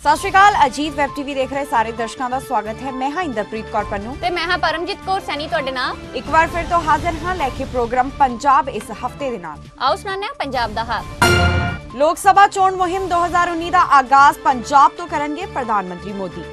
ਸਤਿ ਸ਼੍ਰੀ ਅਕਾਲ ਅਜੀਤ ਵੈਬ ਟੀਵੀ ਦੇਖ ਰਹੇ ਸਾਰੇ ਦਰਸ਼ਕਾਂ ਦਾ ਸਵਾਗਤ ਹੈ। ਮੈਂ ਹਾਂ ਇੰਦਰਪ੍ਰੀਤ ਕੌਰ ਪੰਨੂ। ਤੇ ਮੈਂ ਹਾਂ ਪਰਮਜੀਤ ਕੌਰ ਸੈਣੀ ਤੁਹਾਡੇ ਨਾਲ। ਇੱਕ ਵਾਰ ਫਿਰ ਤੋਂ ਹਾਜ਼ਰ ਹਾਂ ਲੈ ਕੇ ਪ੍ਰੋਗਰਾਮ ਪੰਜਾਬ ਇਸ ਹਫ਼ਤੇ ਦੇ ਨਾਲ। ਆਓ ਸੁਣਾਉਂਦੇ ਹਾਂ ਪੰਜਾਬ ਦਾ ਹਾਲ। ਲੋਕ ਸਭਾ ਚੋਣ ਮੁਹਿੰਮ 2019 ਦਾ ਆਗਾਜ਼ ਪੰਜਾਬ ਤੋਂ ਕਰਨਗੇ ਪ੍ਰਧਾਨ ਮੰਤਰੀ ਮੋਦੀ।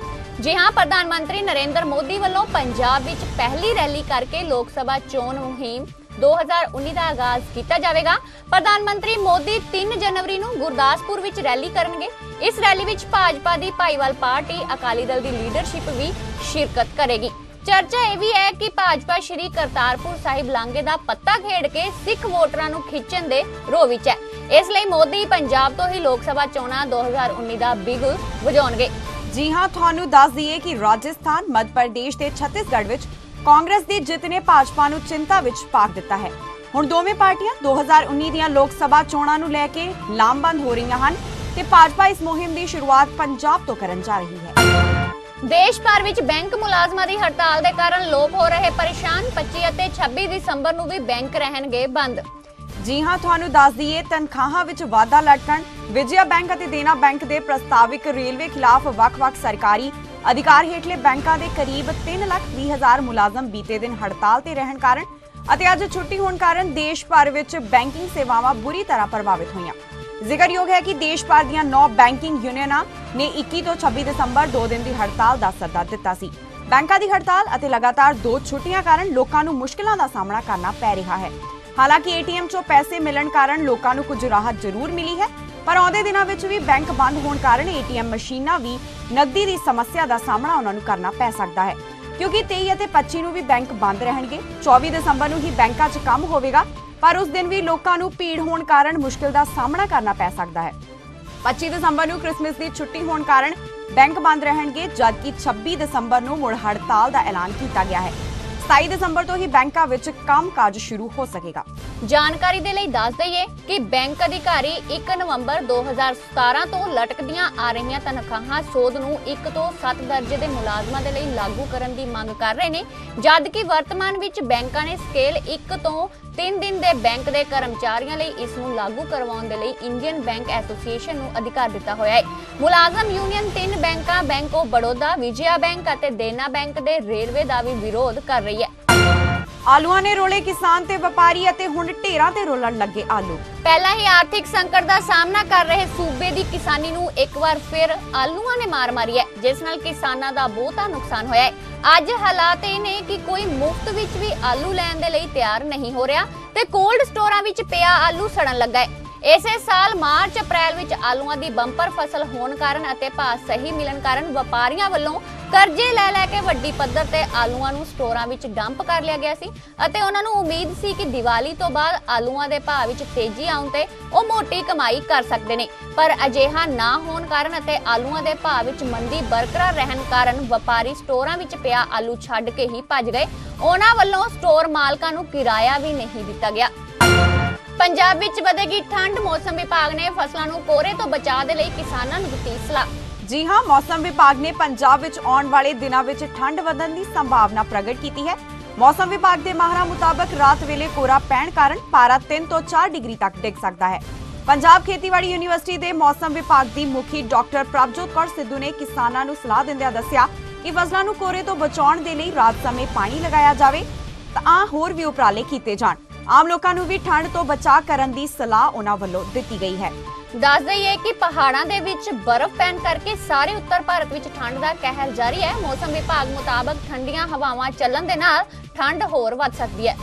ਜੀ ਹਾਂ ਪ੍ਰਧਾਨ ਮੰਤਰੀ ਨਰਿੰਦਰ ਮੋਦੀ ਵੱਲੋਂ ਪੰਜਾਬ ਵਿੱਚ ਪਹਿਲੀ ਰੈਲੀ ਕਰਕੇ ਲੋਕ ਸਭਾ ਚੋਣ ਮੁਹਿੰਮ 2019 ਦਾ ਆਗਾਜ਼ ਕੀਤਾ ਜਾਵੇਗਾ। ਪ੍ਰਧਾਨ ਮੰਤਰੀ ਮੋਦੀ 3 ਜਨਵਰੀ ਨੂੰ ਗੁਰਦਾਸਪੁਰ ਵਿੱਚ ਰੈਲੀ ਕਰਨਗੇ। ਇਸ ਰੈਲੀ ਵਿੱਚ ਭਾਜਪਾ ਦੀ ਭਾਈਵਾਲ ਪਾਰਟੀ, ਅਕਾਲੀ ਦਲ ਦੀ ਲੀਡਰਸ਼ਿਪ ਵੀ ਸ਼ਿਰਕਤ ਕਰੇਗੀ। ਚਰਚਾ ਇਹ ਵੀ ਹੈ ਕਿ ਭਾਜਪਾ ਸ਼੍ਰੀ ਕਰਤਾਰਪੁਰ ਸਾਹਿਬ ਲਾਂਘੇ ਦਾ ਪੱਤਾ ਖੇਡ ਕੇ ਸਿੱਖ ਵੋਟਰਾਂ ਨੂੰ ਖਿੱਚਣ ਦੇ ਰੋਹ ਵਿੱਚ ਹੈ। ਇਸ ਲਈ ਮੋਦੀ ਪੰਜਾਬ ਤੋਂ ਹੀ ਲੋਕ ਸਭਾ ਚੋਣਾਂ 2019 ਦਾ ਬਿਗੁਲ ਵਜਾਉਣਗੇ। ਜੀ ਹਾਂ, ਤੁਹਾਨੂੰ ਦੱਸ ਦਈਏ ਕਿ ਰਾਜਸਥਾਨ, ਮੱਧ ਪ੍ਰਦੇਸ਼ ਤੇ ਛੱਤੀਸਗੜ੍ਹ ਵਿੱਚ ਕਾਂਗਰਸ ਦੀ ਜਿੱਤ ਨੇ ਭਾਜਪਾ ਨੂੰ ਚਿੰਤਾ ਵਿੱਚ ਪਾ ਦਿੱਤਾ ਹੈ। ਹੁਣ ਦੋਵੇਂ ਪਾਰਟੀਆਂ 2019 ਦੀਆਂ ਲੋਕ ਸਭਾ ਚੋਣਾਂ ਨੂੰ ਲੈ ਕੇ ਲਾਮਬੰਦ ਹੋ ਰਹੀਆਂ ਹਨ ਤੇ ਭਾਜਪਾ ਇਸ ਮੁਹਿੰਮ ਦੀ ਸ਼ੁਰੂਆਤ ਪੰਜਾਬ ਤੋਂ ਕਰਨ ਜਾ ਰਹੀ ਹੈ। ਦੇਸ਼ ਭਰ ਵਿੱਚ ਬੈਂਕ ਮੁਲਾਜ਼ਮਾਂ ਦੀ ਹੜਤਾਲ ਦੇ ਕਾਰਨ ਲੋਕ ਹੋ ਰਹੇ ਪਰੇਸ਼ਾਨ। 25 ਅਤੇ 26 ਦਸੰਬਰ ਨੂੰ ਵੀ ਬੈਂਕ ਰਹਿਣਗੇ ਬੰਦ। ਜੀ ਹਾਂ ਤੁਹਾਨੂੰ ਦੱਸ ਦਈਏ ਤਨਖਾਹਾਂ ਵਿੱਚ ਵਾਧਾ ਲਟਕਣ ਵਿਜया ਬੈਂਕ ਅਤੇ ਦੇਨਾ ਬੈਂਕ ਦੇ ਪ੍ਰਸਤਾਵਿਕ ਰੇਲਵੇ ਖਿਲਾਫ ਵੱਖ-ਵੱਖ ਸਰਕਾਰੀ ਅਧਿਕਾਰ ਹੇਠਲੇ ਬੈਂਕਾਂ ਦੇ ਕਰੀਬ 320000 ਮੁਲਾਜ਼ਮ ਬੀਤੇ ਦਿਨ ਹੜਤਾਲ ਤੇ ਰਹਿਣ ਕਾਰਨ ਅਤੇ ਅੱਜ ਛੁੱਟੀ ਹੋਣ ਕਾਰਨ ਦੇਸ਼ ਭਰ ਵਿੱਚ ਬੈਂਕਿੰਗ ਸੇਵਾਵਾਂ ਬੁਰੀ ਤਰ੍ਹਾਂ ਪ੍ਰਭਾਵਿਤ ਹੋਈਆਂ। ਜ਼ਿਕਰਯੋਗ ਹੈ ਕਿ ਦੇਸ਼ ਭਰ ਦੀਆਂ 9 ਬੈਂਕਿੰਗ ਯੂਨੀਅਨਾਂ ਨੇ 21 ਤੋਂ 26 ਦਸੰਬਰ 2 ਦਿਨ ਦੀ ਹੜਤਾਲ ਦਾ ਸੱਦਾ ਦਿੱਤਾ ਸੀ। ਬੈਂਕਾਂ ਦੀ ਹੜਤਾਲ ਅਤੇ ਲਗਾਤਾਰ ਦੋ ਛੁੱਟੀਆਂ ਕਾਰਨ ਲੋਕਾਂ ਨੂੰ ਮੁਸ਼ਕਲਾਂ ਦਾ ਸਾਹਮਣਾ ਕਰਨਾ ਪੈ ਰਿਹਾ ਹੈ। ਹਾਲਾਂਕਿ ਏਟੀਐਮ 'ਚੋਂ ਪੈਸੇ ਮਿਲਣ ਕਾਰਨ ਲੋਕਾਂ ਨੂੰ ਕੁਝ ਰਾਹਤ ਜ਼ਰੂਰ ਮਿਲੀ ਹੈ। ਪਰ ਆਉਂਦੇ ਦਿਨਾਂ ਵਿੱਚ ਵੀ ਬੈਂਕ ਬੰਦ ਹੋਣ ਕਾਰਨ ਏਟੀਐਮ ਮਸ਼ੀਨਾਂ ਵੀ ਨਕਦੀ ਦੀ ਸਮੱਸਿਆ ਦਾ ਸਾਹਮਣਾ ਉਹਨਾਂ ਨੂੰ ਕਰਨਾ ਪੈ ਸਕਦਾ ਹੈ। ਕਿਉਂਕਿ 23 ਅਤੇ 25 ਨੂੰ ਵੀ ਬੈਂਕ ਬੰਦ ਰਹਿਣਗੇ। 24 ਦਸੰਬਰ ਨੂੰ ਹੀ ਬੈਂਕਾਂ 'ਚ ਕੰਮ ਹੋਵੇਗਾ, ਪਰ ਉਸ ਦਿਨ ਵੀ ਲੋਕਾਂ ਨੂੰ ਭੀੜ ਹੋਣ ਕਾਰਨ ਮੁਸ਼ਕਲ ਦਾ ਸਾਹਮਣਾ ਕਰਨਾ ਪੈ ਸਕਦਾ ਹੈ। 25 ਦਸੰਬਰ ਨੂੰ ਕ੍ਰਿਸਮਸ ਦੀ ਛੁੱਟੀ ਹੋਣ ਕਾਰਨ ਬੈਂਕ ਬੰਦ ਰਹਿਣਗੇ, ਜਦਕਿ 26 ਦਸੰਬਰ ਨੂੰ ਮੁੜ ਹੜਤਾਲ ਦਾ ਐਲਾਨ ਕੀਤਾ ਗਿਆ ਹੈ। 27 ਦਸੰਬਰ ਤੋਂ ਹੀ ਬੈਂਕਾਂ ਵਿੱਚ ਕੰਮਕਾਜ ਸ਼ੁਰੂ ਹੋ ਸਕੇਗਾ। ਜਾਣਕਾਰੀ ਦੇ ਲਈ ਦੱਸ ਦਈਏ ਕਿ ਬੈਂਕ ਅਧਿਕਾਰੀ 1 ਨਵੰਬਰ 2017 ਤੋਂ ਲਟਕਦੀਆਂ ਆ ਰਹੀਆਂ ਤਨਖਾਹਾਂ ਸੋਧ ਨੂੰ 1 ਤੋਂ 7 ਦਰਜੇ ਦੇ ਮੁਲਾਜ਼ਮਾਂ ਦੇ ਲਈ ਲਾਗੂ ਕਰਨ ਦੀ ਮੰਗ ਕਰ ਰਹੇ ਨੇ, ਜਦ ਕਿ ਵਰਤਮਾਨ ਵਿੱਚ ਬੈਂਕਾਂ ਨੇ ਸਕੇਲ 1 ਤੋਂ 3 ਦਿਨ ਦੇ ਬੈਂਕ ਦੇ ਕਰਮਚਾਰੀਆਂ ਲਈ ਇਸ ਨੂੰ ਲਾਗੂ ਕਰਵਾਉਣ ਦੇ ਲਈ ਇੰਡੀਅਨ ਬੈਂਕ ਐਸੋਸੀਏਸ਼ਨ ਨੂੰ ਅਧਿਕਾਰ ਦਿੱਤਾ ਹੋਇਆ ਹੈ। ਮੁਲਾਜ਼ਮ ਯੂਨੀਅਨ ਤਿੰਨ ਬੈਂਕਾਂ, bank of Baroda Vijaya bank ਅਤੇ ਦੇਨਾ ਬੈਂਕ ਦੇ ਰੇਲਵੇ ਦਾ ਵੀ ਵਿਰੋਧ ਕਰ ਰਹੀ ਹੈ। ਆਲੂਆਂ ਨੇ ਰੋਲੇ ਕਿਸਾਨ ਤੇ ਵਪਾਰੀ ਅਤੇ ਹੁਣ ਢੇਰਾਂ ਤੇ ਰੋਲਣ ਲੱਗੇ ਆਲੂ। ਪਹਿਲਾਂ ਹੀ ਆਰਥਿਕ ਸੰਕਟ ਦਾ ਸਾਹਮਣਾ ਕਰ ਰਹੇ ਸੂਬੇ ਦੀ ਕਿਸਾਨੀ ਨੂੰ ਇੱਕ ਵਾਰ ਫਿਰ ਆਲੂਆਂ ਨੇ ਮਾਰ ਮਾਰੀ ਹੈ, ਜਿਸ ਨਾਲ ਕਿਸਾਨਾਂ ਦਾ ਬਹੁਤਾ ਨੁਕਸਾਨ ਹੋਇਆ ਹੈ। ਅੱਜ ਹਾਲਾਤ ਇਹ ਨੇ ਕਿ ਕੋਈ ਮੁਫਤ ਵਿੱਚ ਵੀ ਆਲੂ ਲੈਣ ਦੇ ਲਈ ਤਿਆਰ ਨਹੀਂ ਹੋ ਰਿਹਾ ਤੇ ਕੋਲਡ ਸਟੋਰਾਂ ਵਿੱਚ ਪਿਆ ਆਲੂ ਸੜਨ ਲੱਗਾ ਹੈ। ਇਸੇ ਸਾਲ ਮਾਰਚ ਅਪ੍ਰੈਲ ਵਿੱਚ ਆਲੂਆਂ ਦੀ ਬੰਪਰ ਫਸਲ ਹੋਣ ਕਾਰਨ ਅਤੇ ਭਾਅ ਸਹੀ ਮਿਲਣ ਕਾਰਨ ਵਪਾਰੀਆਂ ਵੱਲੋਂ ਕਰਜ਼ੇ ਲੈ ਲੈ ਕੇ ਵੱਡੀ ਪੱਧਰ ਤੇ ਆਲੂਆਂ ਨੂੰ ਸਟੋਰਾਂ ਵਿੱਚ ਡੰਪ ਕਰ ਲਿਆ ਗਿਆ ਸੀ ਅਤੇ ਉਹਨਾਂ ਨੂੰ ਉਮੀਦ ਸੀ ਕਿ ਦੀਵਾਲੀ ਤੋਂ ਬਾਅਦ ਆਲੂਆਂ ਦੇ ਭਾਅ ਵਿੱਚ ਤੇਜ਼ੀ ਆਉਣ ਤੇ ਉਹ ਮੋਟੀ ਕਮਾਈ ਕਰ ਸਕਦੇ ਨੇ। ਪਰ ਅਜਿਹਾ ਨਾ ਹੋਣ ਕਾਰਨ ਅਤੇ ਆਲੂਆਂ ਦੇ ਭਾਅ ਵਿੱਚ ਮੰਦੀ ਬਰਕਰਾਰ ਰਹਿਣ ਕਾਰਨ ਵਪਾਰੀ ਸਟੋਰਾਂ ਵਿੱਚ ਪਿਆ ਆਲੂ ਛੱਡ ਕੇ ਹੀ ਭੱਜ ਗਏ। ਉਹਨਾਂ ਵੱਲੋਂ ਸਟੋਰ ਮਾਲਕਾਂ ਨੂੰ ਕਿਰਾਇਆ ਵੀ ਨਹੀਂ ਦਿੱਤਾ ਗਿਆ। ਪੰਜਾਬ ਵਿੱਚ ਵਧੇਗੀ ਠੰਡ ਮੌਸਮ ਵਿਭਾਗ ਨੇ ਫਸਲਾਂ ਨੂੰ ਕੋਰੇ ਤੋਂ ਬਚਾਅ ਦੇ ਲਈ ਕਿਸਾਨਾਂ ਨੂੰ ਦਿੱਤੀ ਸਲਾਹ। ਜੀ ਹਾਂ, ਮੌਸਮ ਵਿਭਾਗ ਨੇ ਪੰਜਾਬ ਵਿੱਚ ਆਉਣ ਵਾਲੇ ਦਿਨਾਂ ਵਿੱਚ ਠੰਡ ਵਧਣ ਦੀ ਸੰਭਾਵਨਾ ਪ੍ਰਗਟ ਕੀਤੀ ਹੈ। ਮੌਸਮ ਵਿਭਾਗ ਦੇ ਮਾਹਰਾਂ ਮੁਤਾਬਕ ਰਾਤ ਵੇਲੇ ਕੋਰਾ ਪੈਣ ਕਾਰਨ ਪਾਰਾ 3 ਤੋਂ 4 ਡਿਗਰੀ ਤੱਕ ਡਿੱਗ ਸਕਦਾ ਹੈ। ਪੰਜਾਬ ਖੇਤੀਬਾੜੀ ਯੂਨੀਵਰਸਿਟੀ ਦੇ ਮੌਸਮ ਵਿਭਾਗ ਦੀ ਮੁਖੀ ਡਾਕਟਰ ਪ੍ਰਭਜੋਤ ਕੌਰ ਸਿੱਧੂ ਨੇ ਕਿਸਾਨਾਂ ਨੂੰ ਸਲਾਹ ਦਿੰਦਿਆਂ ਦੱਸਿਆ ਕਿ ਫਸਲਾਂ ਨੂੰ ਕੋਰੇ ਤੋਂ ਬਚਾਉਣ ਦੇ ਲਈ ਰਾਤ ਸਮੇਂ ਪਾਣੀ ਲਗਾਇਆ ਜਾਵੇ ਤਾਂ ਹੋਰ ਵੀ ਉਪਰਾਲੇ ਕੀਤੇ ਜਾਣ। ਆਮ ਲੋਕਾਂ ਨੂੰ ਵੀ ਠੰਡ ਤੋਂ ਬਚਾਅ ਕਰਨ ਦੀ ਸਲਾਹ ਉਹਨਾਂ ਵੱਲੋਂ ਦਿੱਤੀ ਗਈ ਹੈ। ਦੱਸ ਦਈਏ ਕਿ ਪਹਾੜਾਂ ਦੇ ਵਿੱਚ ਬਰਫ਼ ਪੈਣ ਕਰਕੇ ਸਾਰੇ ਉੱਤਰ ਭਾਰਤ ਵਿੱਚ ਠੰਡ ਦਾ ਕਹਿਰ ਜਾਰੀ ਹੈ। ਮੌਸਮ ਵਿਭਾਗ ਮੁਤਾਬਕ ਠੰਡੀਆਂ ਹਵਾਵਾਂ ਚੱਲਣ ਦੇ ਨਾਲ ਠੰਡ ਹੋਰ ਵੱਧ ਸਕਦੀ ਹੈ।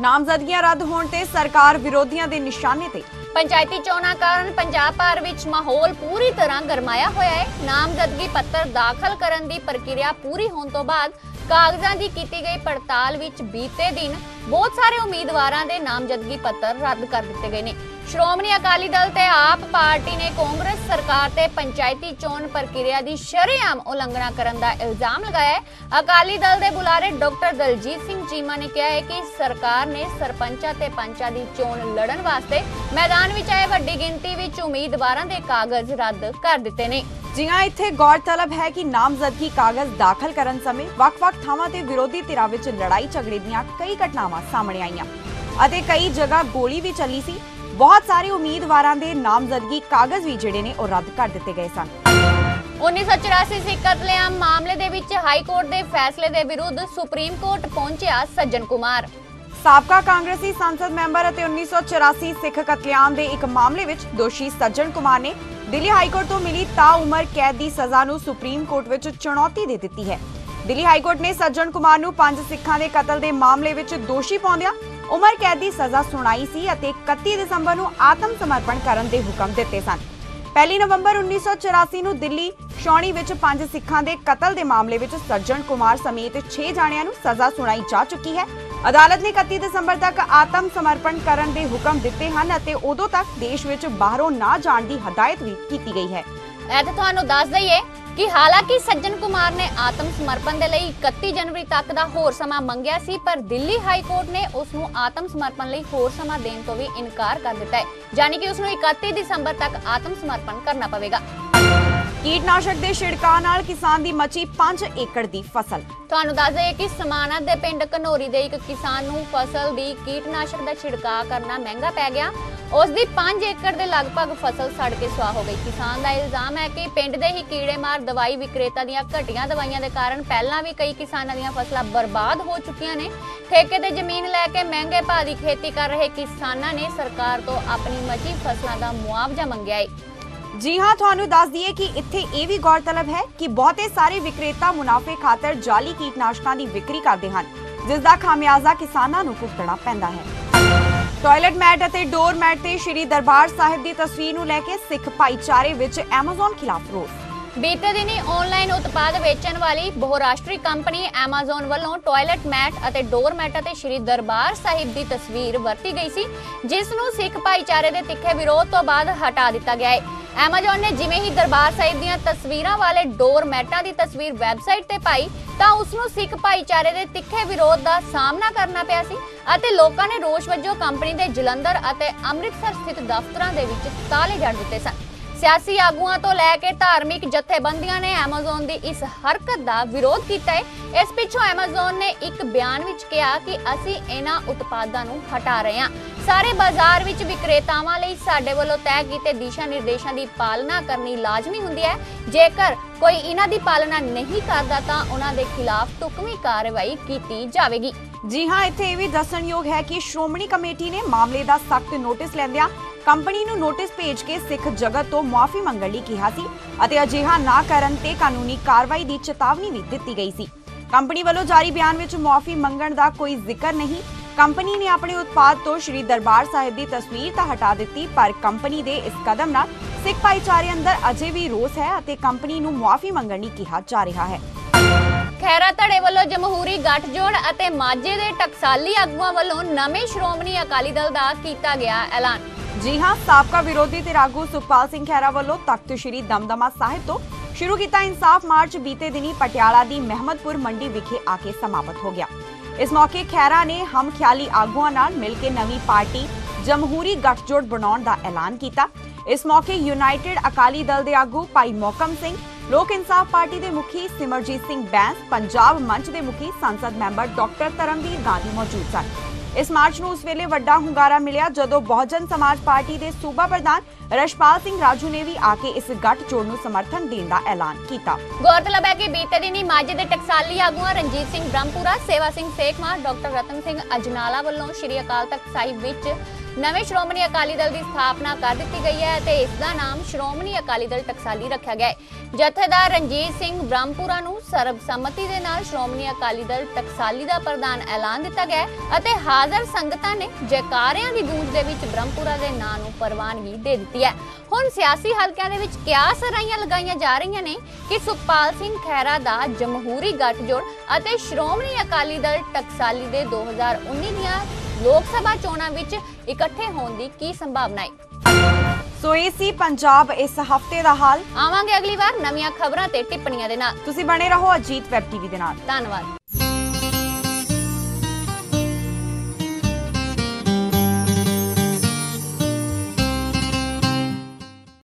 ਨਾਮਜ਼ਦਗੀਆਂ ਰੱਦ ਹੋਣ ਤੇ ਸਰਕਾਰ ਵਿਰੋਧੀਆਂ ਦੇ ਨਿਸ਼ਾਨੇ ਤੇ। ਪੰਚਾਇਤੀ ਚੋਣਾਂ ਕਾਰਨ ਪੰਜਾਬ ਭਰ ਵਿੱਚ ਮਾਹੌਲ ਪੂਰੀ ਤਰ੍ਹਾਂ ਗਰਮਾਇਆ ਹੋਇਆ ਹੈ। ਨਾਮਜ਼ਦਗੀ ਪੱਤਰ ਦਾਖਲ ਕਰਨ ਦੀ ਪ੍ਰਕਿਰਿਆ ਪੂਰੀ ਹੋਣ ਤੋਂ ਬਾਅਦ ਕਾਗਜ਼ਾਂ ਦੀ ਕੀਤੀ ਗਈ ਪੜਤਾਲ ਵਿੱਚ ਬੀਤੇ ਦਿਨ ਬਹੁਤ ਸਾਰੇ ਉਮੀਦਵਾਰਾਂ ਦੇ ਨਾਮਜ਼ਦਗੀ ਪੱਤਰ ਰੱਦ ਕਰ ਦਿੱਤੇ ਗਏ ਨੇ। ਸ਼੍ਰੋਮਣੀ ਅਕਾਲੀ ਦਲ ਤੇ ਆਪ ਪਾਰਟੀ ਨੇ ਕਾਂਗਰਸ ਸਰਕਾਰ ਤੇ ਪੰਚਾਇਤੀ ਚੋਣ ਪ੍ਰਕਿਰਿਆ ਦੀ ਸ਼ਰੇਆਮ ਉਲੰਘਣਾ ਕਰਨ ਦਾ ਇਲਜ਼ਾਮ ਲਗਾਇਆ ਹੈ। ਅਕਾਲੀ ਦਲ ਦੇ ਬੁਲਾਰੇ ਡਾਕਟਰ ਦਲਜੀਤ ਸਿੰਘ ਚੀਮਾ ਨੇ ਕਿਹਾ ਹੈ ਕਿ ਸਰਕਾਰ ਨੇ ਸਰਪੰਚਾਂ ਤੇ ਪੰਚਾਂ ਦੀ ਚੋਣ ਲੜਨ ਵਾਸਤੇ ਮੈਦਾਨ ਵਿੱਚ ਆਏ ਵੱਡੀ ਗਿਣਤੀ ਵਿੱਚ ਉਮੀਦਵਾਰਾਂ ਦੇ ਕਾਗਜ਼ ਰੱਦ ਕਰ ਦਿੱਤੇ ਨੇ। ਜੀ ਹਾਂ, ਇੱਥੇ ਗੌਰਤਲਬ ਹੈ ਕਿ ਨਾਮਜ਼ਦਗੀ ਕਾਗਜ਼ ਦਾਖਲ ਕਰਨ ਸਮੇਂ ਵੱਖ-ਵੱਖ ਥਾਵਾਂ ਤੇ ਵਿਰੋਧੀ ਧਿਰਾਂ ਵਿੱਚ ਲੜਾਈ ਝਗੜੇ ਦੀਆਂ ਕਈ ਘਟਨਾਵਾਂ ਸਾਹਮਣੇ ਆਈਆਂ ਅਤੇ ਕਈ ਜਗ੍ਹਾ ਗੋਲੀ ਵੀ ਚੱਲੀ ਸੀ। ਬਹੁਤ ਸਾਰੇ ਉਮੀਦਵਾਰਾਂ ਦੇ ਨਾਮਜ਼ਦਗੀ ਕਾਗਜ਼ ਵੀ ਜਿਹੜੇ ਨੇ ਉਹ ਰੱਦ ਕਰ ਦਿੱਤੇ ਗਏ ਸਨ। 1984 ਸਿੱਖ ਕਤਲੇਆਮ ਮਾਮਲੇ ਦੇ ਵਿੱਚ ਹਾਈ ਕੋਰਟ ਦੇ ਫੈਸਲੇ ਦੇ ਵਿਰੁੱਧ ਸੁਪਰੀਮ ਕੋਰਟ ਪਹੁੰਚਿਆ ਸੱਜਣ ਕੁਮਾਰ। ਸਾਬਕਾ ਕਾਂਗਰਸੀ ਸੰਸਦ ਮੈਂਬਰ ਅਤੇ 1984 ਸਿੱਖ ਕਤਲੇਆਮ ਦੇ ਇੱਕ ਮਾਮਲੇ ਵਿੱਚ ਦੋਸ਼ੀ ਸੱਜਣ ਕੁਮਾਰ ਨੇ ਦਿੱਲੀ ਹਾਈ ਕੋਰਟ ਤੋਂ ਮਿਲੀ ਤਾਉਮਰ ਕੈਦ ਦੀ ਸਜ਼ਾ ਨੂੰ ਸੁਪਰੀਮ ਕੋਰਟ ਵਿੱਚ ਚੁਣੌਤੀ ਦੇ ਦਿੱਤੀ ਹੈ। ਦਿੱਲੀ ਹਾਈ ਕੋਰਟ ਨੇ ਸੱਜਣ ਕੁਮਾਰ ਨੂੰ ਪੰਜ ਸਿੱਖਾਂ ਦੇ ਕਤਲ ਦੇ ਮਾਮਲੇ ਵਿੱਚ ਦੋਸ਼ੀ ਪਾਉਂਦਿਆਂ ਉਮਰ ਕੈਦ ਦੀ ਸਜ਼ਾ ਸੁਣਾਈ ਸੀ ਅਤੇ 31 ਦਸੰਬਰ ਨੂੰ ਆਤਮ ਸਮਰਪਣ ਕਰਨ ਦੇ ਹੁਕਮ ਦਿੱਤੇ ਸਨ। 1 ਨਵੰਬਰ 1984 ਨੂੰ ਦਿੱਲੀ ਸ਼ੌਣੀ ਵਿੱਚ ਪੰਜ ਸਿੱਖਾਂ ਦੇ ਕਤਲ ਦੇ ਮਾਮਲੇ ਵਿੱਚ ਸੱਜਣ ਕੁਮਾਰ ਸਮੇਤ 6 ਜਾਣਿਆਂ ਨੂੰ ਸਜ਼ਾ ਸੁਣਾਈ ਜਾ ਚੁੱਕੀ ਹੈ। ਅਦਾਲਤ ਨੇ 31 ਦਸੰਬਰ ਤੱਕ ਆਤਮ ਸਮਰਪਣ ਕਰਨ ਦੇ ਹੁਕਮ ਦਿੱਤੇ ਹਨ ਅਤੇ ਉਦੋਂ ਤੱਕ ਦੇਸ਼ ਵਿੱਚ ਬਾਹਰੋਂ ਨਾ ਜਾਣ ਦੀ ਹਦਾਇਤ ਵੀ ਕੀਤੀ ਗਈ ਹੈ। ਇਹ ਤਾਂ ਤੁਹਾਨੂੰ ਦੱਸ ਦਈਏ ਕਿ ਹਾਲਾਂਕਿ ਸੱਜਣ ਕੁਮਾਰ ਨੇ ਆਤਮ ਸਮਰਪਣ ਦੇ ਲਈ 31 ਜਨਵਰੀ ਤੱਕ ਦਾ ਹੋਰ ਸਮਾਂ ਮੰਗਿਆ ਸੀ, ਪਰ ਦਿੱਲੀ ਹਾਈ ਕੋਰਟ ਨੇ ਉਸ ਨੂੰ ਆਤਮ ਸਮਰਪਣ ਲਈ ਹੋਰ ਸਮਾਂ ਦੇਣ ਤੋਂ ਵੀ ਇਨਕਾਰ ਕਰ ਦਿੱਤਾ ਹੈ। ਯਾਨੀ ਕਿ ਉਸ ਨੂੰ 31 ਦਸੰਬਰ ਤੱਕ ਆਤਮ ਸਮਰਪਣ ਕਰਨਾ ਪਵੇਗਾ। ਕੀਟਨਾਸ਼ਕ ਦੇ ਛਿੜਕਾਅ ਨਾਲ ਕਿਸਾਨ ਦੀ ਮਚੀ 5 ਏਕੜ ਦੀ ਫਸਲ। ਤੁਹਾਨੂੰ ਦੱਸ ਦਈਏ ਕਿ ਸਮਾਨਤ ਦੇ ਪਿੰਡ ਕਨੋਰੀ ਦੇ ਇੱਕ ਕਿਸਾਨ ਨੂੰ ਫਸਲ ਦੀ ਕੀਟਨਾਸ਼ਕ ਦਾ ਛਿੜਕਾਅ ਕਰਨਾ ਮਹਿੰਗਾ ਪੈ ਗਿਆ। ਉਸ ਦੀ 5 ਏਕੜ ਦੇ ਲਗਭਗ ਫਸਲ ਸੜ ਕੇ ਸੁਆਹ ਹੋ ਗਈ। ਕਿਸਾਨ ਦਾ ਇਲਜ਼ਾਮ ਹੈ ਕਿ ਪਿੰਡ ਦੇ ਹੀ ਕੀੜੇਮਾਰ ਦਵਾਈ ਵਿਕਰੇਤਾ ਦੀਆਂ ਘਟੀਆਂ ਦਵਾਈਆਂ ਦੇ ਕਾਰਨ ਪਹਿਲਾਂ ਵੀ ਕਈ ਕਿਸਾਨਾਂ ਦੀਆਂ ਫਸਲਾਂ ਬਰਬਾਦ ਹੋ ਚੁੱਕੀਆਂ ਨੇ। ਠੇਕੇ ਤੇ ਜ਼ਮੀਨ ਲੈ ਕੇ ਮਹਿੰਗੇ ਭਾਅ ਦੀ ਖੇਤੀ ਕਰ ਰਹੇ ਕਿਸਾਨਾਂ ਨੇ ਸਰਕਾਰ ਤੋਂ ਆਪਣੀ ਮਚੀ ਫਸਲਾਂ ਦਾ ਮੁਆਵਜ਼ਾ ਮੰਗਿਆ ਹੈ ਜੀ ਹਾਂ, ਤੁਹਾਨੂੰ ਦੱਸ ਦਈਏ ਕਿ ਇੱਥੇ ਇਹ ਵੀ ਗੌਰਤਲਬ ਹੈ ਕਿ ਬਹੁਤੇ ਸਾਰੇ ਵਿਕਰੇਤਾ ਮੁਨਾਫੇ ਖਾਤਰ ਜਾਲੀ ਕੀਟਨਾਸ਼ਕਾਂ ਦੀ ਵਿਕਰੀ ਕਰਦੇ ਹਨ, ਜਿਸ ਦਾ ਖਾਮਿਆਜ਼ਾ ਕਿਸਾਨਾਂ ਨੂੰ ਭੁਗਤਣਾ ਪੈਂਦਾ ਹੈ। ਟਾਇਲਟ ਮੈਟ ਅਤੇ ਡੋਰ ਮੈਟ ਤੇ ਸ਼੍ਰੀ ਦਰਬਾਰ ਸਾਹਿਬ ਦੀ ਤਸਵੀਰ ਨੂੰ ਲੈ ਕੇ ਸਿੱਖ ਭਾਈਚਾਰੇ ਵਿੱਚ Amazon ਖਿਲਾਫ ਰੋਸ। ਬੀਤੇ ਦਿਨੀ ਆਨਲਾਈਨ ਉਤਪਾਦ ਵੇਚਣ ਵਾਲੀ ਬਹੁਰਾਸ਼ਟਰੀ ਕੰਪਨੀ Amazon ਵੱਲੋਂ ਟਾਇਲਟ ਮੈਟ ਅਤੇ ਡੋਰ ਮੈਟ ਅਤੇ ਸ਼੍ਰੀ ਦਰਬਾਰ ਸਾਹਿਬ ਦੀ ਤਸਵੀਰ ਵਰਤੀ ਗਈ ਸੀ, ਜਿਸ ਨੂੰ ਸਿੱਖ ਭਾਈਚਾਰੇ ਦੇ ਤਿੱਖੇ ਵਿਰੋਧ ਤੋਂ ਬਾਅਦ ਹਟਾ ਦਿੱਤਾ ਗਿਆ ਹੈ Amazon ਨੇ ਜਿਵੇਂ ਹੀ ਦਰਬਾਰ ਸਾਹਿਬ ਦੀਆਂ ਤਸਵੀਰਾਂ ਵਾਲੇ ਡੋਰ ਮੈਟਾਂ ਦੀ ਤਸਵੀਰ ਵੈਬਸਾਈਟ ਤੇ ਪਾਈ, ਤਾਂ ਉਸ ਨੂੰ ਸਿੱਖ ਭਾਈਚਾਰੇ ਦੇ ਤਿੱਖੇ ਵਿਰੋਧ ਦਾ ਸਾਹਮਣਾ ਕਰਨਾ ਪਿਆ ਸੀ ਅਤੇ ਲੋਕਾਂ ਨੇ ਰੋਸ ਵਜੋਂ ਕੰਪਨੀ ਦੇ ਜਲੰਧਰ ਅਤੇ ਅੰਮ੍ਰਿਤਸਰ ਸਥਿਤ ਦਫ਼ਤਰਾਂ ਦੇ ਵਿੱਚ ਤਾਲੇ ਜੜ ਦਿੱਤੇ ਸਨ। ਸਿਆਸੀ ਆਗੂਆਂ ਤੋਂ ਲੈ ਕੇ ਧਾਰਮਿਕ ਜਥੇਬੰਦੀਆਂ ਨੇ Amazon ਦੀ ਇਸ ਹਰਕਤ ਦਾ ਵਿਰੋਧ ਕੀਤਾ ਹੈ ਇਸ ਪਿੱਛੋਂ Amazon ਨੇ ਇੱਕ ਬਿਆਨ ਵਿੱਚ ਕਿਹਾ ਕਿ ਅਸੀਂ ਇਹਨਾਂ ਉਤਪਾਦਾਂ ਨੂੰ ਹਟਾ ਰਹੇ ਹਾਂ। ਸਾਰੇ ਬਾਜ਼ਾਰ ਵਿੱਚ ਵਿਕਰੇਤਾਵਾਂ ਲਈ ਸਾਡੇ ਵੱਲੋਂ ਤੈਅ ਕੀਤੇ ਦਿਸ਼ਾ ਨਿਰਦੇਸ਼ਾਂ ਦੀ ਪਾਲਣਾ ਕਰਨੀ ਲਾਜ਼ਮੀ ਹੁੰਦੀ ਹੈ। ਜੇਕਰ ਕੋਈ ਇਹਨਾਂ ਦੀ ਪਾਲਣਾ ਨਹੀਂ ਕਰਦਾ ਤਾਂ ਉਹਨਾਂ ਦੇ ਖਿਲਾਫ ਢੁਕਵੀਂ ਕਾਰਵਾਈ ਕੀਤੀ ਜਾਵੇਗੀ। ਜੀ ਹਾਂ, ਇੱਥੇ ਇਹ ਵੀ ਦੱਸਣਯੋਗ ਹੈ ਕਿ ਸ਼੍ਰੋਮਣੀ ਕਮੇਟੀ ਨੇ ਮਾਮਲੇ ਦਾ ਸਖਤ ਨੋਟਿਸ ਲੈਂਦਿਆਂ ਕੰਪਨੀ ਨੂੰ ਨੋਟਿਸ ਭੇਜ ਕੇ ਸਿੱਖ ਜਗਤ ਤੋਂ ਮੁਆਫੀ ਮੰਗਣ ਲਈ ਕਿਹਾ ਸੀ ਅਤੇ ਅਜਿਹਾ ਨਾ ਕਰਨ ਤੇ ਕਾਨੂੰਨੀ ਕਾਰਵਾਈ ਦੀ ਚੇਤਾਵਨੀ ਵੀ ਦਿੱਤੀ ਗਈ ਸੀ। ਕੰਪਨੀ ਵੱਲੋਂ ਜਾਰੀ ਬਿਆਨ ਵਿੱਚ ਮੁਆਫੀ ਮੰਗਣ ਦਾ ਕੋਈ ਜ਼ਿਕਰ ਨਹੀਂ ਕੰਪਨੀ ਨੇ ਆਪਣੇ ਉਤਪਾਦ ਤੋਂ ਸ਼੍ਰੀ ਦਰਬਾਰ ਸਾਹਿਬ ਦੀ ਤਸਵੀਰ ਤਾਂ ਹਟਾ ਦਿੱਤੀ ਪਰ ਕੰਪਨੀ ਦੇ ਇਸ ਕਦਮ ਨਾਲ ਸਿੱਖ ਭਾਈਚਾਰੇ ਅੰਦਰ ਅਜੇ ਵੀ ਰੋਸ ਹੈ ਅਤੇ ਕੰਪਨੀ ਨੂੰ ਮੁਆਫੀ ਮੰਗਣ ਲਈ ਕਿਹਾ ਜਾ ਰਿਹਾ ਹੈ। ਖੈਰਾ ਧੜੇ ਵੱਲੋਂ ਜਮਹੂਰੀ ਗੱਠਜੋੜ ਅਤੇ ਮਾਝੇ ਦੇ ਟਕਸਾਲੀ ਆਗੂਆਂ ਵੱਲੋਂ ਨਵੇਂ ਸ਼੍ਰੋਮਣੀ ਅਕਾਲੀ ਦਲ ਦਾ ਕੀਤਾ ਗਿਆ ਐਲਾਨ। ਜੀ ਹਾਂ ਸਾਬਕਾ ਵਿਰੋਧੀ ਧਿਰ ਆਗੂ ਸੁਖਪਾਲ ਸਿੰਘ ਖਹਿਰਾ ਵੱਲੋਂ ਤਖਤ ਸ੍ਰੀ ਦਮਦਮਾ ਸਾਹਿਬ ਤੋਂ ਸ਼ੁਰੂ ਕੀਤਾ ਇਨਸਾਫ ਮਾਰਚ ਬੀਤੇ ਦਿਨੀ ਪਟਿਆਲਾ ਦੀ ਮਹਿਮਦਪੁਰ ਮੰਡੀ ਵਿਖੇ ਆ ਕੇ ਸਮਾਪਤ ਹੋ ਗਿਆ। ਇਸ ਮੌਕੇ ਖਹਿਰਾ ਨੇ ਹਮ ਖਿਆਲੀ ਆਗੂਆਂ ਨਾਲ ਮਿਲ ਕੇ ਨਵੀਂ ਪਾਰਟੀ ਜਮਹੂਰੀ ਗੱਠਜੋੜ ਬਣਾਉਣ ਦਾ ਐਲਾਨ ਕੀਤਾ। ਇਸ ਮੌਕੇ ਯੂਨਾਈਟਿਡ ਅਕਾਲੀ ਦਲ ਦੇ ਆਗੂ ਭਾਈ ਮੋਕਮ ਸਿੰਘ, ਲੋਕ ਇਨਸਾਫ ਪਾਰਟੀ ਦੇ ਮੁਖੀ ਸਿਮਰਜੀਤ ਸਿੰਘ ਬੈਂਸ, ਪੰਜਾਬ ਮੰਚ ਦੇ ਮੁਖੀ ਸੰਸਦ ਮੈਂਬਰ ਡਾਕਟਰ ਧਰਮਵੀਰ ਗਾਂਧੀ ਮੌਜੂਦ ਸਨ। ਇਸ ਮਾਰਚ ਨੂੰ ਉਸ ਵੇਲੇ ਵੱਡਾ ਹੁੰਗਾਰਾ ਮਿਲਿਆ ਜਦੋਂ ਬਹੁਜਨ ਸਮਾਜ ਪਾਰਟੀ ਦੇ ਸੂਬਾ ਪ੍ਰਧਾਨ ਰਸ਼ਪਾਲ ਸਿੰਘ ਰਾਜੂ ਨੇ ਵੀ ਆ ਕੇ ਇਸ ਗੱਠਜੋੜ ਨੂੰ ਸਮਰਥਨ ਦੇਣ ਦਾ ਐਲਾਨ ਕੀਤਾ। ਗੌਰਤਲਬ ਹੈ ਕਿ ਬੀਤੇ ਦਿਨੀ ਮਾਝੇ ਦੇ ਟਕਸਾਲੀ ਆਗੂਆਂ ਰਣਜੀਤ ਸਿੰਘ ਬ੍ਰਹਮਪੁਰਾ, ਸੇਵਾ ਸਿੰਘ ਸੇਖਵਾਂ ਡਾਕਟਰ ਰਤਨ ਸਿੰਘ ਅਜਨਾਲਾ ਵੱਲੋਂ ਸ਼੍ਰੀ ਅਕਾਲ ਤਖਤ ਸਾਹਿਬ ਵਿੱਚ ਨਵੇਂ ਸ਼੍ਰੋਮਣੀ ਅਕਾਲੀ ਦਲ ਦੀ ਸਥਾਪਨਾ ਕਰ ਦਿੱਤੀ ਗਈ ਹੈ ਅਤੇ ਇਸ ਦਾ ਨਾਮ ਸ਼੍ਰੋਮਣੀ ਅਕਾਲੀ ਦਲ ਟਕਸਾਲੀ ਰੱਖਿਆ ਗਿਆ ਹੈ। ਜਥੇਦਾਰ ਰਣਜੀਤ ਸਿੰਘ ਬ੍ਰਹਮਪੁਰਾ ਨੂੰ ਸਰਬਸੰਮਤੀ ਦੇ ਨਾਲ ਸ਼੍ਰੋਮਣੀ ਅਕਾਲੀ ਦਲ ਟਕਸਾਲੀ ਦਾ ਪ੍ਰਧਾਨ ਐਲਾਨ ਦਿੱਤਾ ਗਿਆ ਅਤੇ ਹਾਜ਼ਰ ਸੰਗਤਾਂ ਨੇ ਜੈਕਾਰਿਆਂ ਦੀ ਗੂੰਜ ਦੇ ਵਿੱਚ ਬ੍ਰਹਮਪੁਰਾ ਦੇ ਨਾਂ ਨੂੰ ਪ੍ਰਵਾਨਗੀ ਦੇ ਦਿੱਤੀ ਹੈ। ਹੁਣ ਸਿਆਸੀ ਹਲਕਿਆਂ ਦੇ ਵਿੱਚ ਕਿਆ ਸਰਾਈਆਂ ਲਗਾਈਆਂ ਜਾ ਰਹੀਆਂ ਨੇ ਕਿ ਸੁਖਪਾਲ ਸਿੰਘ ਖਹਿਰਾ ਦਾ ਜਮਹੂਰੀ ਗੱਠਜੋੜ ਅਤੇ ਸ਼੍ਰੋਮਣੀ ਅਕਾਲੀ ਦਲ ਟਕਸਾਲੀ ਦੇ 2019 ਦੀਆਂ ਲੋਕ ਸਭਾ ਚੋਣਾਂ ਵਿੱਚ ਇਕੱਠੇ ਹੋਣ ਦੀ ਕੀ ਸੰਭਾਵਨਾ ਹੈ? ਸੋ ਇਹ ਸੀ ਪੰਜਾਬ ਇਸ ਹਫ਼ਤੇ ਦਾ ਹਾਲ। ਆਵਾਂਗੇ ਅਗਲੀ ਵਾਰ ਨਵੀਆਂ ਖਬਰਾਂ ਤੇ ਟਿੱਪਣੀਆਂ ਦੇ ਨਾਲ। ਤੁਸੀਂ ਬਣੇ ਰਹੋ ਅਜੀਤ ਵੈਬ ਟੀਵੀ ਦੇ ਨਾਲ। ਧੰਨਵਾਦ।